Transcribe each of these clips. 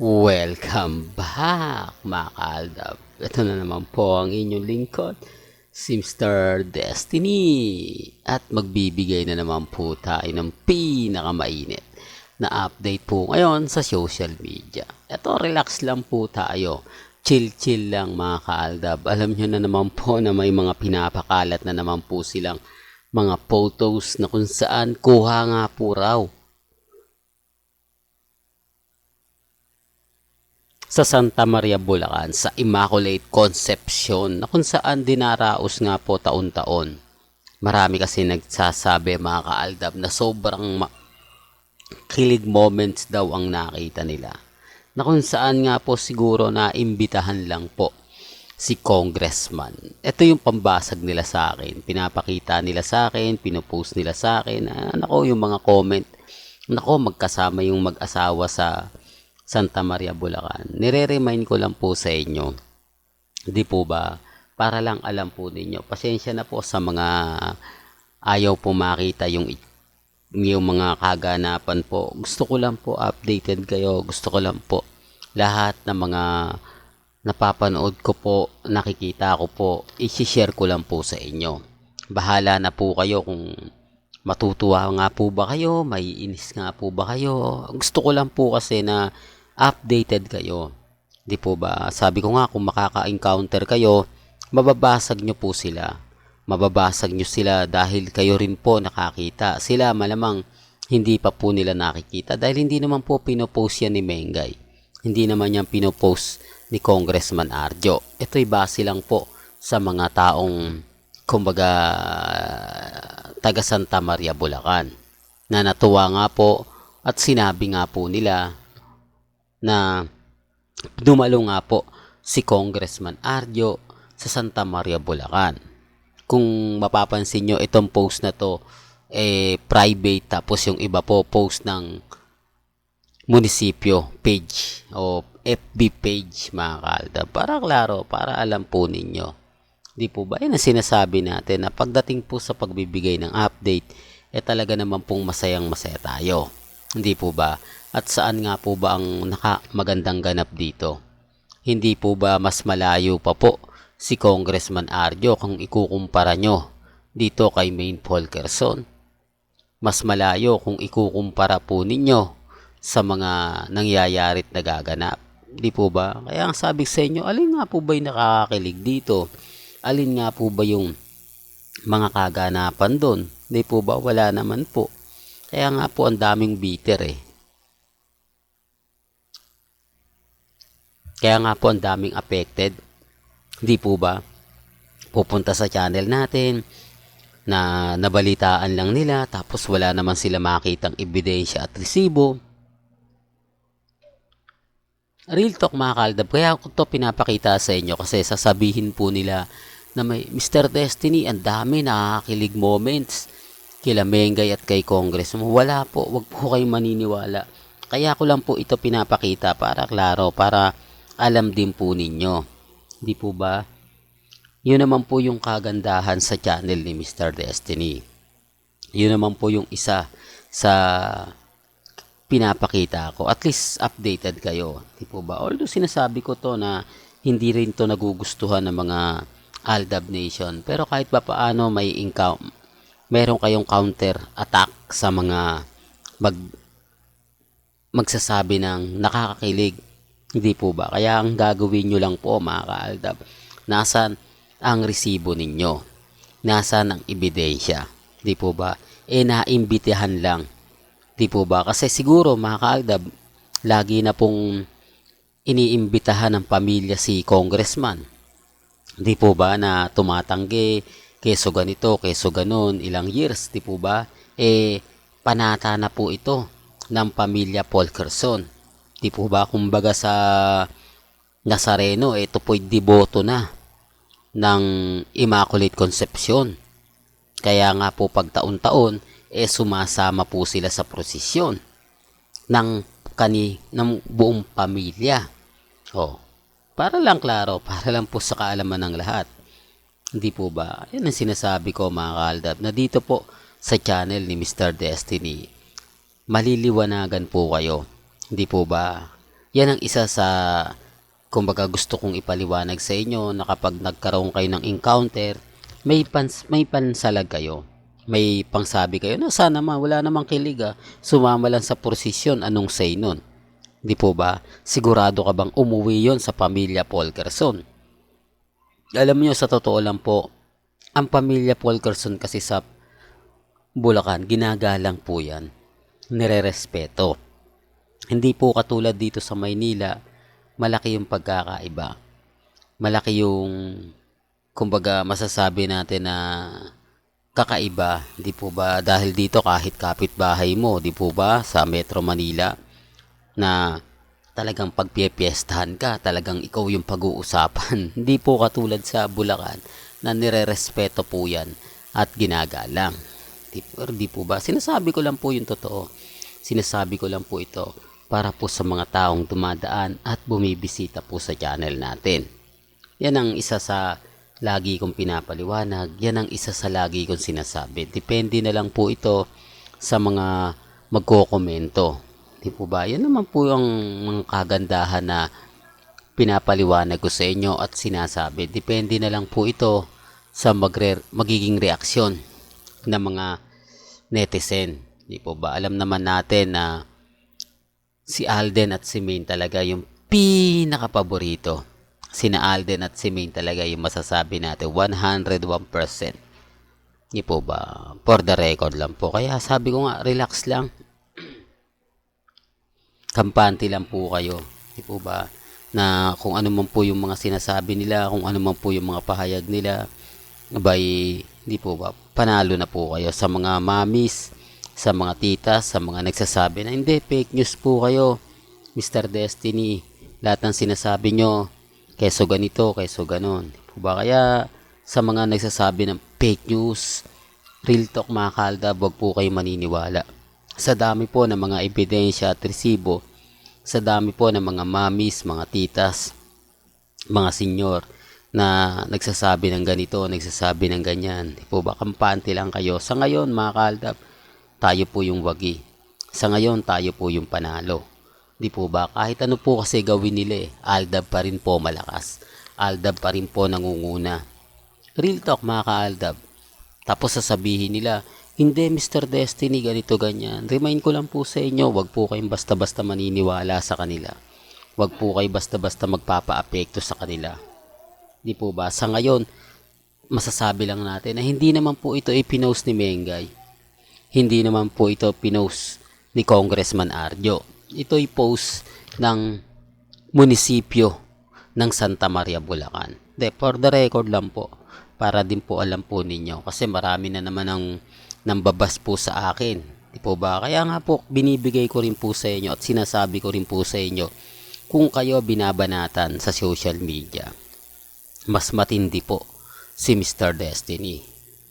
Welcome back, mga kaaldab. Ito na naman po ang inyong lingkod, Simster Destiny. At magbibigay na naman po tayo ng pinakamainit na update po ngayon sa social media. Ito, relax lang po tayo. Chill-chill lang mga kaaldab. Alam nyo na naman po na may mga pinapakalat na naman po silang mga photos na kung saan kuha nga po raw sa Santa Maria, Bulacan sa Immaculate Conception na kung saan dinaraos nga po taon-taon. Marami kasi nagsasabi mga kaaldab na sobrang ma- kilig moments daw ang nakita nila. Na kung saan nga po siguro na imbitahan lang po si congressman. Ito yung pambasag nila sa akin. Pinapakita nila sa akin, pinupost nila sa akin. Ah, nako, yung mga comment. Nako, magkasama yung mag-asawa sa Santa Maria, Bulacan. Nire-remind ko lang po sa inyo, di po ba, para lang alam po ninyo. Pasensya na po sa mga ayaw po makita yung yung mga kaganapan po. Gusto ko lang po updated kayo. Gusto ko lang po lahat ng mga napapanood ko po, nakikita ko po, i-share ko lang po sa inyo. Bahala na po kayo kung matutuwa nga po ba kayo, may inis nga po ba kayo. Gusto ko lang po kasi na updated kayo. Di po ba? Sabi ko nga kung makaka-encounter kayo, mababasag nyo po sila. Mababasag nyo sila dahil kayo rin po nakakita. Sila malamang hindi pa po nila nakikita dahil hindi naman po pinopost yan ni Mengay. Hindi naman yan pinopost ni Congressman Arjo. Ito'y base lang po sa mga taong kumbaga taga Santa Maria, Bulacan na natuwa nga po at sinabi nga po nila na dumalo nga po si Congressman Arjo sa Santa Maria, Bulacan. Kung mapapansin nyo, itong post na to, eh, private, tapos yung iba po, post ng munisipyo page o FB page, mga kalda. Para klaro, para alam po ninyo. Di po ba? Yan ang sinasabi natin na pagdating po sa pagbibigay ng update, eh talaga naman pong masayang masaya tayo. Hindi po ba? At saan nga po ba ang naka magandang ganap dito? Hindi po ba mas malayo pa po si Congressman Arjo kung ikukumpara nyo dito kay Maine Polkerson? Mas malayo kung ikukumpara po ninyo sa mga nangyayari't nagaganap. Di po ba? Kaya ang sabi sa inyo, alin nga po ba yung nakakakilig dito? Alin nga po ba yung mga kaganapan doon? Di po ba? Wala naman po. Kaya nga po ang daming bitter eh. Kaya nga po ang daming affected. Di po ba? Pupunta sa channel natin na nabalitaan lang nila tapos wala naman sila makitang ebidensya at resibo. Real talk mga kaldab. Kaya ako to pinapakita sa inyo kasi sasabihin po nila na may Mr. Destiny, ang dami nakakakilig moments kila Mengay at kay Congress. Wala po, wag po kayong maniniwala. Kaya ko lang po ito pinapakita para klaro, para alam din po ninyo. Di po ba? Yun naman po yung kagandahan sa channel ni Mr. Destiny. Yun naman po yung isa sa pinapakita ko. At least updated kayo. Di po ba? Although sinasabi ko to na hindi rin to nagugustuhan ng mga Aldab Nation. Pero kahit pa paano may income, meron kayong counter attack sa mga mag magsasabi ng nakakakilig. Hindi po ba? Kaya ang gagawin nyo lang po mga kaaldab, nasan ang resibo ninyo? Nasan ang ebidensya? Di po ba? E naimbitahan lang. Di po ba? Kasi siguro mga kaaldab, lagi na pong iniimbitahan ng pamilya si congressman. Di po ba na tumatanggi, keso ganito, keso ganon, ilang years, di po ba? Eh, panata na po ito ng pamilya Polkerson. Di po ba? Kumbaga sa Nazareno, ito po'y deboto na ng Immaculate Conception. Kaya nga po pag taon-taon, eh sumasama po sila sa prosesyon ng kani ng buong pamilya. Oh, para lang klaro, para lang po sa kaalaman ng lahat. Hindi po ba? Yan ang sinasabi ko mga kaldab na dito po sa channel ni Mr. Destiny maliliwanagan po kayo. Hindi po ba? Yan ang isa sa kumbaga gusto kong ipaliwanag sa inyo na kapag nagkaroon kayo ng encounter, may pans may pansalag kayo. May pangsabi kayo na sana ma, wala namang kilig ah. Sumama lang sa prosesyon, anong say nun? Di po ba? Sigurado ka bang umuwi yon sa pamilya Polkerson? Alam niyo sa totoo lang po, ang pamilya Polkerson kasi sa Bulacan, ginagalang po yan. Nire-respeto. Hindi po katulad dito sa Maynila, malaki yung pagkakaiba. Malaki yung, kumbaga, masasabi natin na kakaiba. Di po ba? Dahil dito kahit kapitbahay mo, di po ba? Sa Metro Manila, na talagang pagpipiestahan ka, talagang ikaw yung pag-uusapan. Hindi po katulad sa Bulacan na nire-respeto po yan at ginagalang. Di, or di po ba? Sinasabi ko lang po yung totoo. Sinasabi ko lang po ito para po sa mga taong dumadaan at bumibisita po sa channel natin. Yan ang isa sa lagi kong pinapaliwanag. Yan ang isa sa lagi kong sinasabi. Depende na lang po ito sa mga magkokomento. Di po ba? Yan naman po yung mga kagandahan na pinapaliwanag ko sa inyo at sinasabi. Depende na lang po ito sa magre- magiging reaksyon ng mga netizen. Di po ba? Alam naman natin na si Alden at si Maine talaga yung pinakapaborito. Sina Alden at si Maine talaga yung masasabi natin 101%. Di po ba? For the record lang po. Kaya sabi ko nga, relax lang. Kampante lang po kayo. Di po ba? Na kung ano man po yung mga sinasabi nila, kung ano man po yung mga pahayag nila, abay, di po ba? Panalo na po kayo sa mga mamis, sa mga titas, sa mga nagsasabi na hindi, fake news po kayo. Mr. Destiny, lahat ng sinasabi nyo, keso ganito, keso ganon. Di po ba? Kaya sa mga nagsasabi ng fake news, real talk mga kalda, wag po kayo maniniwala. Sa dami po ng mga ebidensya at resibo, sa dami po ng mga mamis, mga titas, mga senyor, na nagsasabi ng ganito, nagsasabi ng ganyan. Di po ba, kampante lang kayo. Sa ngayon, mga kaldap, tayo po yung wagi. Sa ngayon, tayo po yung panalo. Di po ba, kahit ano po kasi gawin nila eh, Aldab pa rin po malakas. Aldab pa rin po nangunguna. Real talk mga kaaldab. Tapos sasabihin nila, hindi Mr. Destiny, ganito ganyan. Remind ko lang po sa inyo, wag po kayong basta-basta maniniwala sa kanila. Wag po kayo basta-basta magpapa-apekto sa kanila. Di po ba? Sa ngayon, masasabi lang natin na hindi naman po ito ipinost ni Mengay. Hindi naman po ito pinost ni Congressman Arjo. Ito ay post ng munisipyo ng Santa Maria, Bulacan. De, for the record lang po, para din po alam po ninyo. Kasi marami na naman ang nambabas po sa akin. Di po ba? Kaya nga po, binibigay ko rin po sa inyo at sinasabi ko rin po sa inyo kung kayo binabanatan sa social media mas matindi po si Mr. Destiny.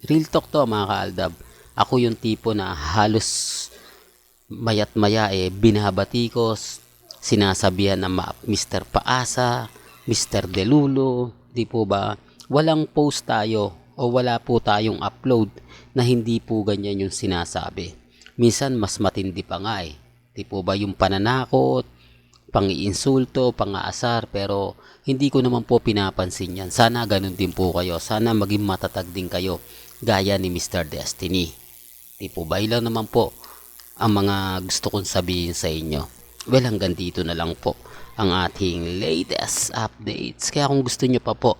Real talk to mga kaaldab. Ako yung tipo na halos mayat maya eh binabatikos, sinasabihan na Mr. Paasa, Mr. Delulo, di po ba? Walang post tayo o wala po tayong upload na hindi po ganyan yung sinasabi. Minsan mas matindi pa nga eh. Di po ba yung pananakot, pang-iinsulto, pang-aasar, pero hindi ko naman po pinapansin yan. Sana ganun din po kayo. Sana maging matatag din kayo, gaya ni Mr. Destiny. Di po ba ilang naman po ang mga gusto kong sabihin sa inyo. Well, hanggang dito na lang po ang ating latest updates. Kaya kung gusto nyo pa po